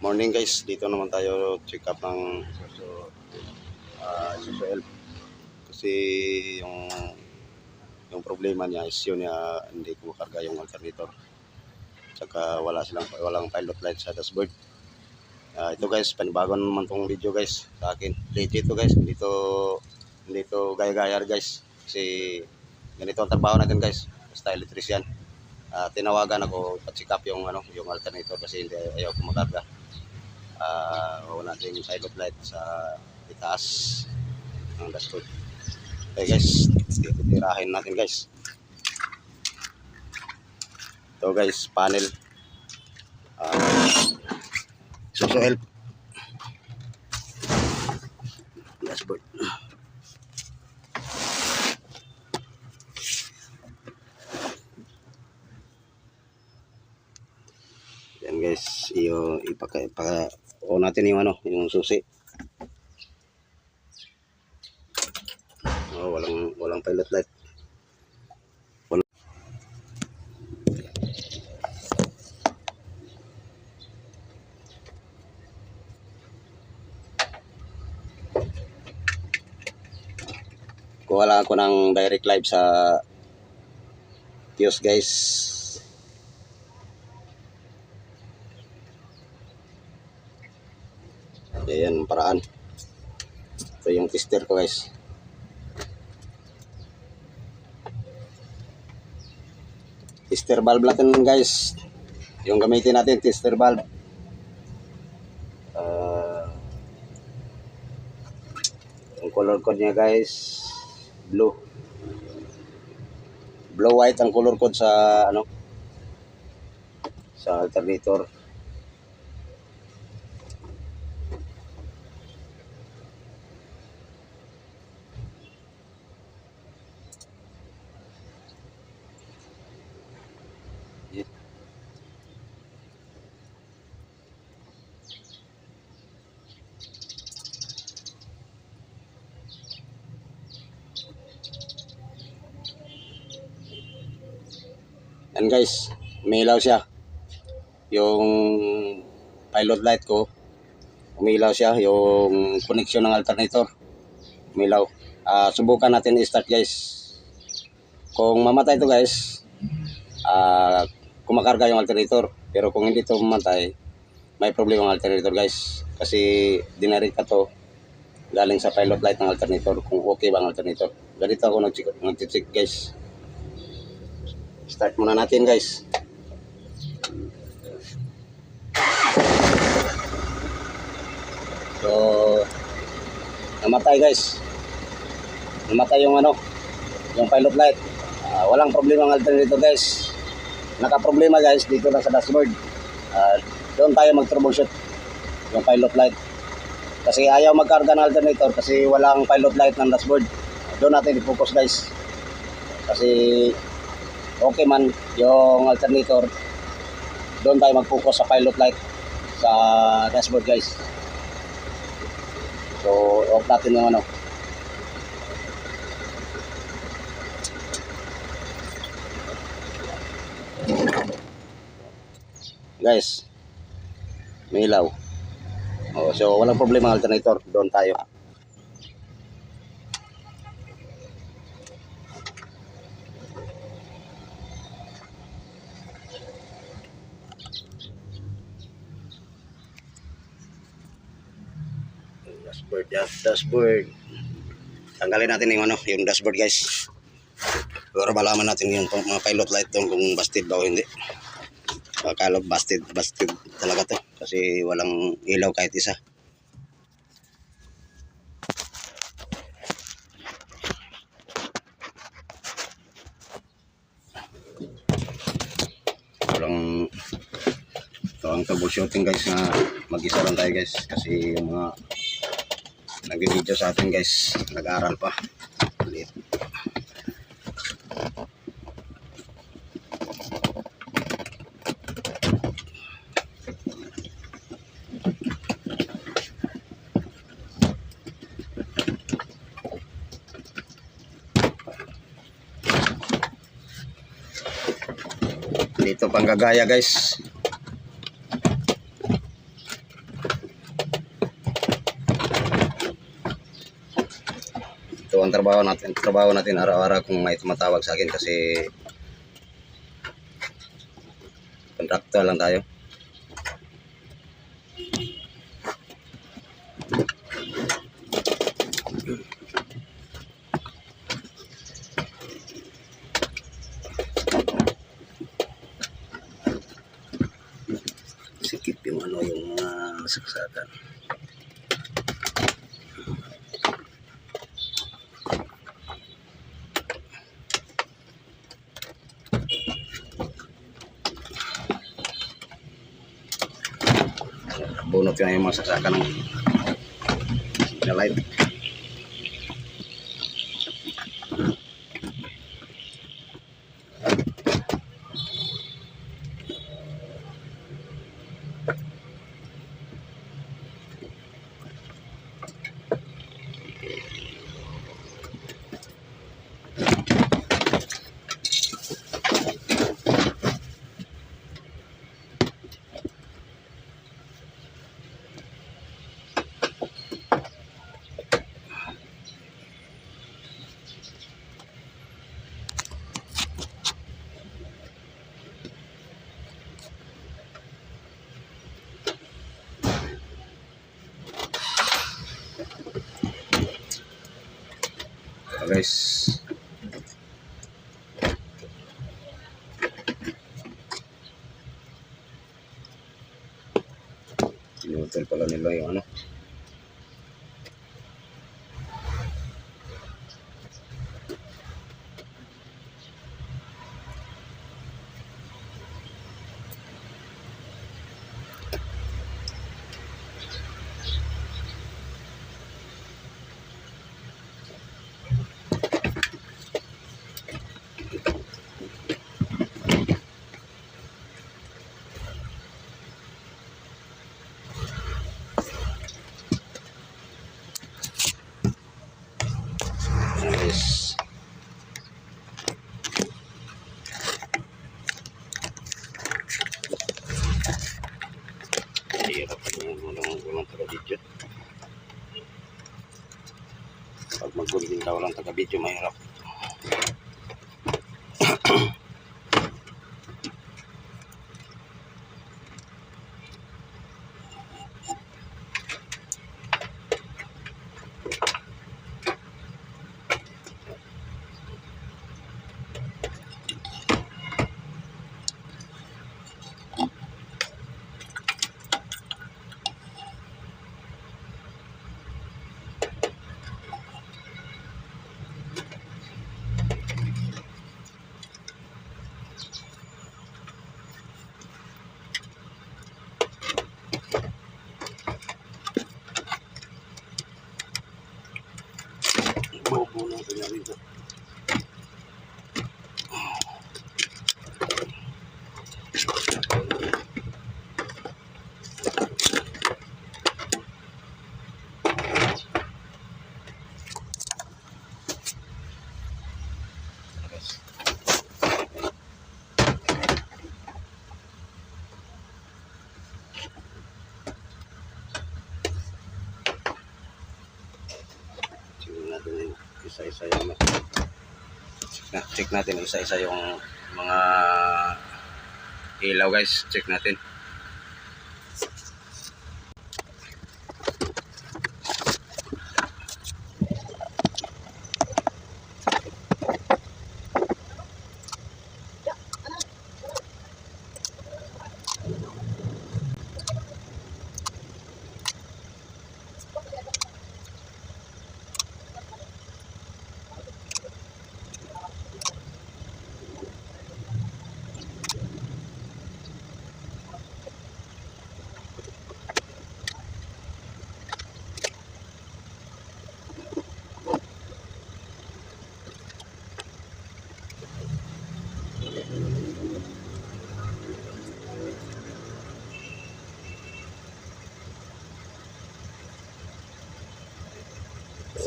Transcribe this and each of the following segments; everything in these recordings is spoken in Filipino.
morning guys, dito naman tayo check up ng Suso, uh, Suso Elf. Kasi yung yung problema niya is yun niya hindi kumakarga yung alternator. Tsaka wala silang walang pilot light sa dashboard. Ah, ito guys, panibago naman tong video guys sa akin. Legit to guys, hindi to hindi to gaya-gaya guys. Kasi ganito ang trabaho natin guys. Basta electrician. Ah, tinawagan ako pa-check up yung ano, yung alternator kasi hindi ayaw kumakarga. Ah, wala natin yung pilot light sa itaas ng dashboard. Okay guys, titirahin natin guys. Ito guys, panel. Ah, Suso help. Dashboard. Yan guys, iyo ipaka ipaka o natin yung ano, yung susi. Oh, walang walang pilot light. Wala. Kuha lang ako ng direct live sa Tios guys. Ayan ang paraan. Ito yung tester ko guys. Tester valve natin guys. Yung gamitin natin tester valve. Ah, yung color code niya guys, blue. Blue white ang color code sa ano sa alternator. Yan guys, umilaw siya. Yung pilot light ko, umilaw siya. Yung connection ng alternator, umilaw. Ah, subukan natin i-start guys. Kung mamatay to guys, ah, kumakarga yung alternator. Pero kung hindi to mamatay, may problema ang alternator guys. Kasi dinarita ka to galing sa pilot light ng alternator kung okay ba ang alternator. Ganito ako nag-check guys. Start muna natin guys. So, namatay guys. Namatay yung ano, yung pilot light. Ah, walang problema ang alternator guys. Naka-problema guys dito lang sa dashboard. Ah, doon tayo mag-troubleshoot yung pilot light. Kasi ayaw magkarga ng alternator kasi walang pilot light ng dashboard. Doon natin i-focus guys. Kasi okay man yung alternator doon tayo mag-focus sa pilot light sa dashboard guys. So off natin yung ano. Guys may ilaw. Oh, so walang problema alternator doon tayo dashboard. Tanggalin natin yung ano yung dashboard guys. Para malaman natin yung mga pilot light doon kung busted ba o hindi. Akala busted busted talaga to. Kasi walang ilaw kahit isa. Walang ito ang troubleshooting guys na mag-isa lang tayo guys. Kasi yung mga nag-video sa atin guys. Nag-aaral pa. Ulit. dito pang gagaya guys trabaho natin, trabaho natin araw-araw kung may tumatawag sa akin kasi kontraktual lang tayo. Bunot yun yung mga saksakan ng signal light. Guys. Pinutol pala nila yung ano. Guys. Hirap yung walang walang taga-video. Pag walang taga-video, mahirap. Bobo na ito namin ito. Tingnan natin yung isa-isa yung check, na, check natin isa-isa yung mga ilaw guys. Check natin.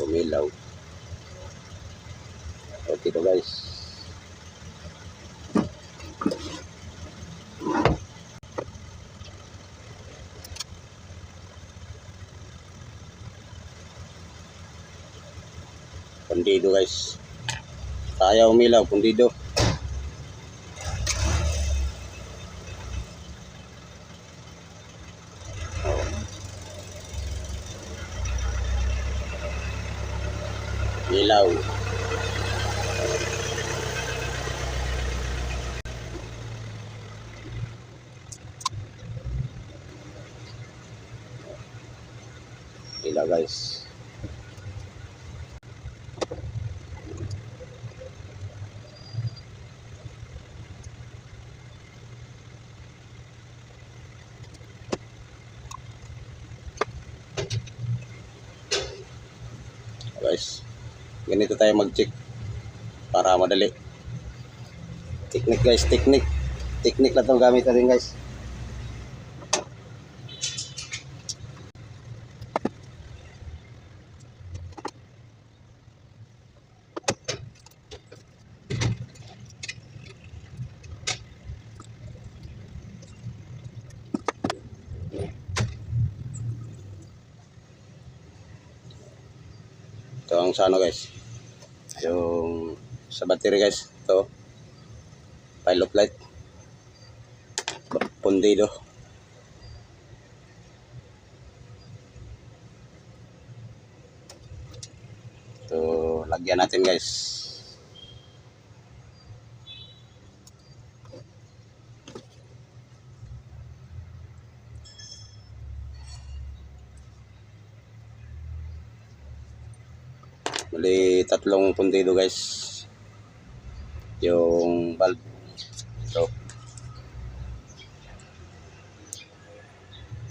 Umilaw. Okay to guys. Pundido guys. Kaya umilaw, pundido. Ilaw. Ilaw guys. Guys, ganito tayo mag-check para madali. Technique guys, technique. Technique lang itong gamit natin guys. Ito ang sa ano guys. Yung sa battery guys. Ito. Pilot light. Pundido. So, lagyan natin guys. Mali tatlong pundido guys. Yung bulb. Ito.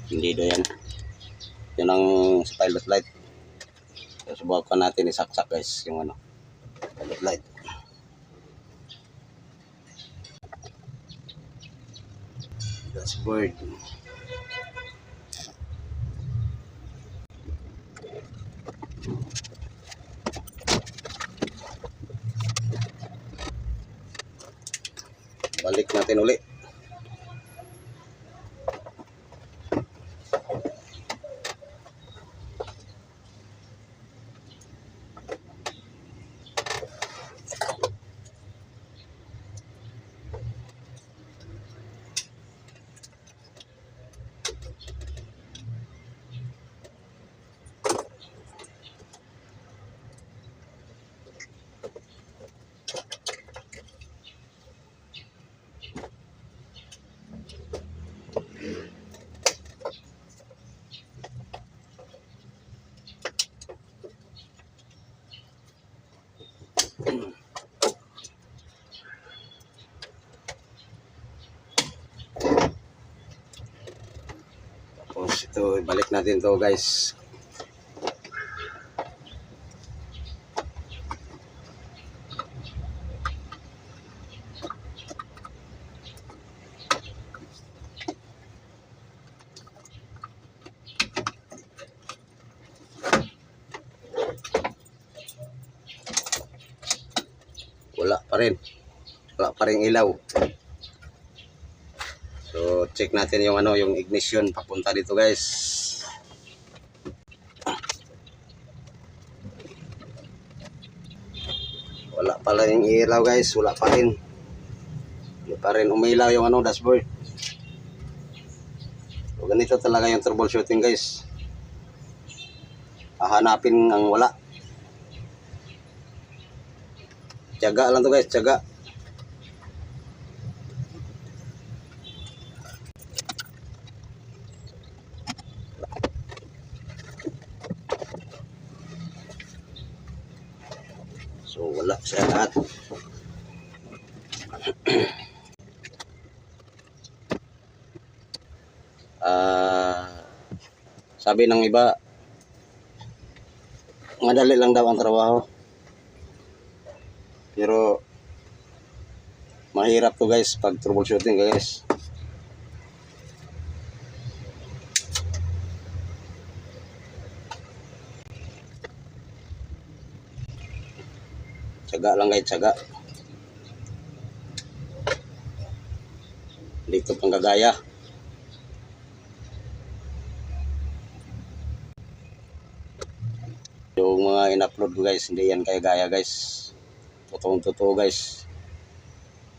Pundido yan. Yun ang pilot light. So, subukan natin isaksak guys yung ano. Pilot light. Dashboard. Balik natin uli. Ito, balik natin to guys. Wala pa rin. Wala pa rin ilaw. Check natin yung ano, yung ignition papunta dito, guys. Wala pa rin yung ilaw, guys. Wala pa rin. Hindi pa rin umilaw yung ano, dashboard. So, ganito talaga yung troubleshooting, guys. Hahanapin ang wala. Tiyaga lang to, guys. Tiyaga. Siya lahat. Ah, sabi ng iba, madali lang daw ang trabaho. Pero mahirap to guys pag troubleshooting guys. Tsaga lang guys, tsaga. Dito pang gagaya. Yung mga in-upload ko guys, hindi yan kaya gaya guys. Totoong totoo guys.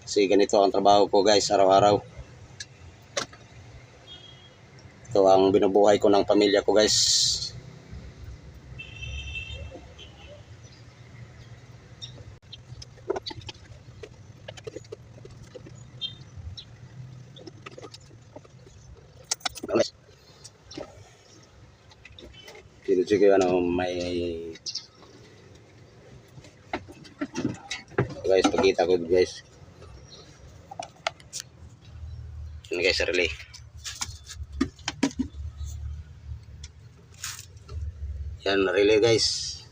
Kasi ganito ang trabaho ko guys, araw-araw. Ito ang binubuhay ko ng pamilya ko. Guys. Sige, ano, may guys, pakita ko guys. Ini guys, relay. Yan, relay guys.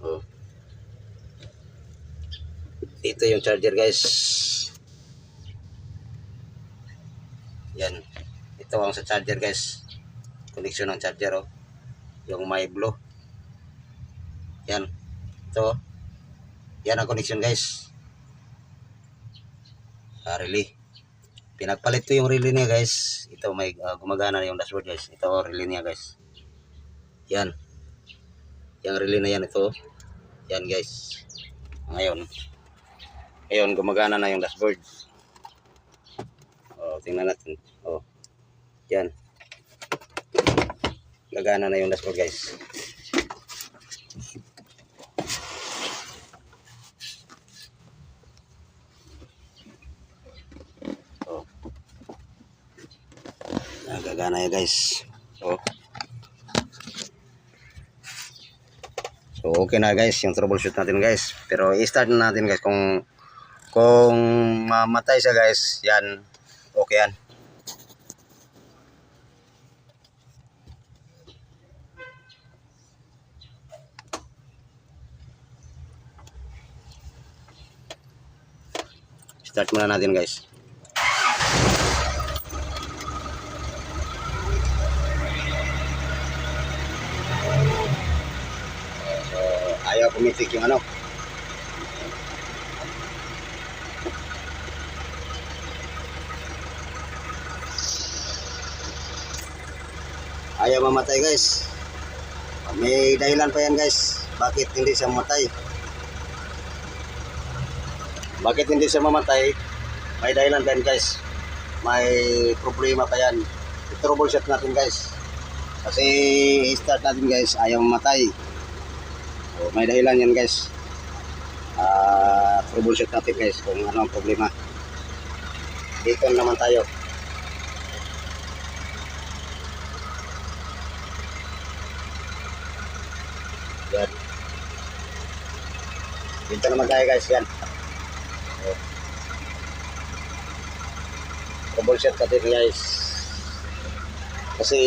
Oh. Ito yung charger guys. Yan. Ito ang sa charger guys. Connection ng charger oh. Yung may blue. Yan. Ito. oh. Yan ang connection guys. Ah, relay. Pinagpalit ko yung relay niya guys. Ito may ah, gumagana na yung dashboard guys. Ito oh, relay niya guys. Yan. Yung relay na yan ito. Yan guys. Ngayon. Ngayon gumagana na yung dashboard. Oh, tingnan natin. Oh. Yan. Gagana na yung dashboard guys. Oh. Nagagana guys. So okay na guys yung troubleshoot natin guys. Pero i-start na natin guys kung kung mamatay siya guys, yan okay yan. Start muna natin guys. So, ayaw pumitik yung ano. Ayaw mamatay guys. May dahilan pa yan guys. Bakit hindi siya mamatay? Bakit hindi siya mamatay? May dahilan yan guys. May problema pa yan. I-troubleshoot natin guys. Kasi i-start natin guys, ayaw mamatay. So, may dahilan yan guys. Ah, troubleshoot natin guys kung ano ang problema. Dito naman tayo. Yan. Dito naman tayo guys, yan. Troubleshoot natin guys. Kasi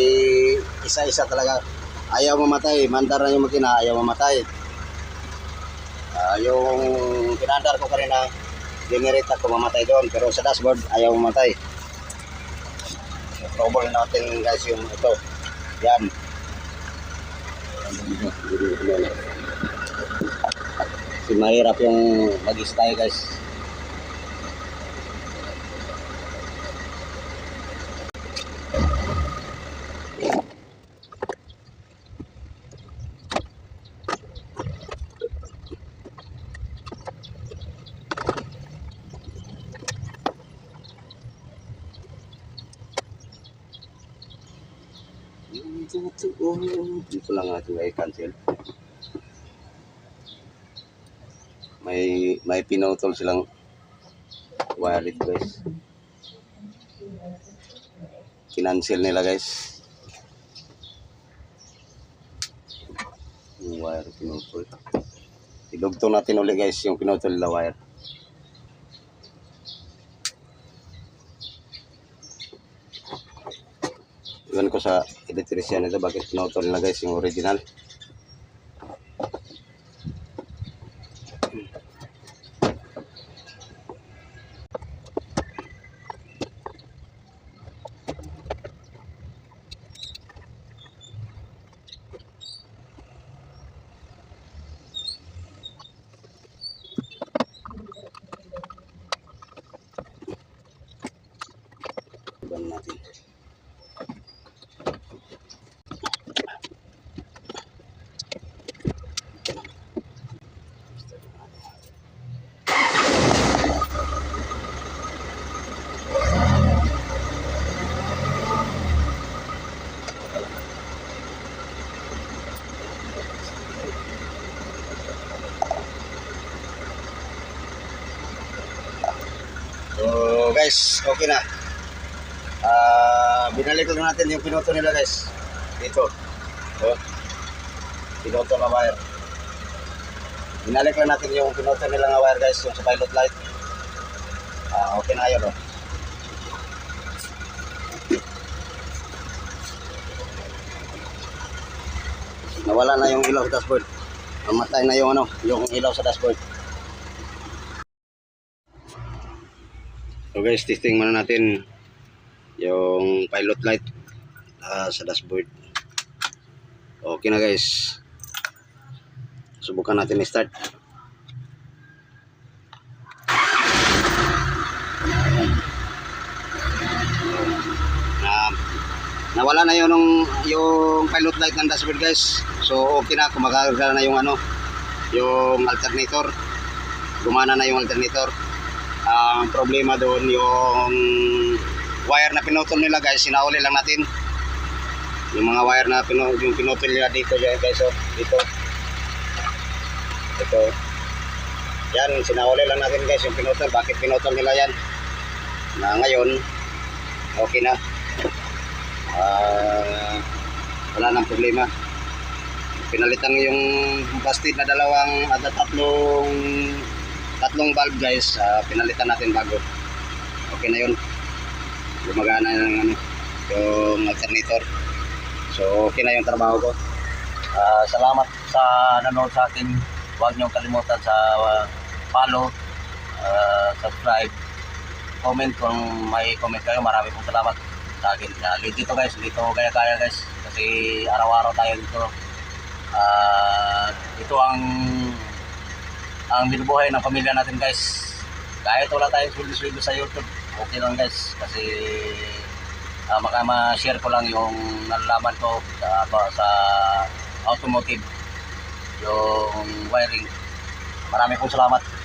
isa-isa talaga. Ayaw mamatay. Mandar na yung makina, ayaw mamatay. Ah, yung pinandar ko kanina, generate ako mamatay doon. Pero sa dashboard, ayaw mamatay. So, trouble natin guys yung ito. Yan. Kasi mahirap yung mag-stay guys. Dito lang natin ay cancel. May may pinutol silang wallet guys. Kinancel nila guys. Yung wire pinutol. Idugtong natin ulit guys yung pinutol nila wire. Iwan ko sa electrician nito bakit pinutol nila guys yung original. Iban natin. Guys, okay na. Ah, binalik lang natin yung pinuto nila guys. Dito. Oh. Pinuto na wire. Binalik lang natin yung pinuto nila na wire guys, yung sa pilot light. Ah, okay na yun oh. Nawala na yung ilaw sa dashboard. Namatay na yung ano, yung ilaw sa dashboard. So guys, testing muna natin yung pilot light ah, sa dashboard. Okay na guys. Subukan natin i-start. Na nawala na yung yung pilot light ng dashboard guys. So okay na kumakarga na yung ano yung alternator. Gumana na yung alternator. Ang problema doon yung wire na pinutol nila guys, sinauli lang natin. Yung mga wire na pinu yung pinutol nila dito guys, oh, dito. Ito. Yan, sinauli lang natin guys yung pinutol. Bakit pinutol nila yan? Na ngayon, okay na. Ah, wala nang problema. Pinalitan yung bastid na dalawang at tatlong tatlong valve guys, ah, pinalitan natin bago. Okay na yun. Gumagana na ng ano, yung alternator. So okay na yung trabaho ko. Ah, salamat sa nanood sa akin. Huwag niyong kalimutan sa uh, follow, ah, subscribe, comment kung may comment kayo. Marami pong salamat sa akin. Uh, dito guys, dito kaya-kaya guys. Kasi araw-araw tayo dito. Ah, ito ang ang binubuhay ng pamilya natin guys. Kahit wala tayong sweldo-sweldo sa YouTube, okay lang guys. Kasi uh, maka ma-share ko lang yung nalalaman ko sa, sa automotive yung wiring. Marami pong salamat.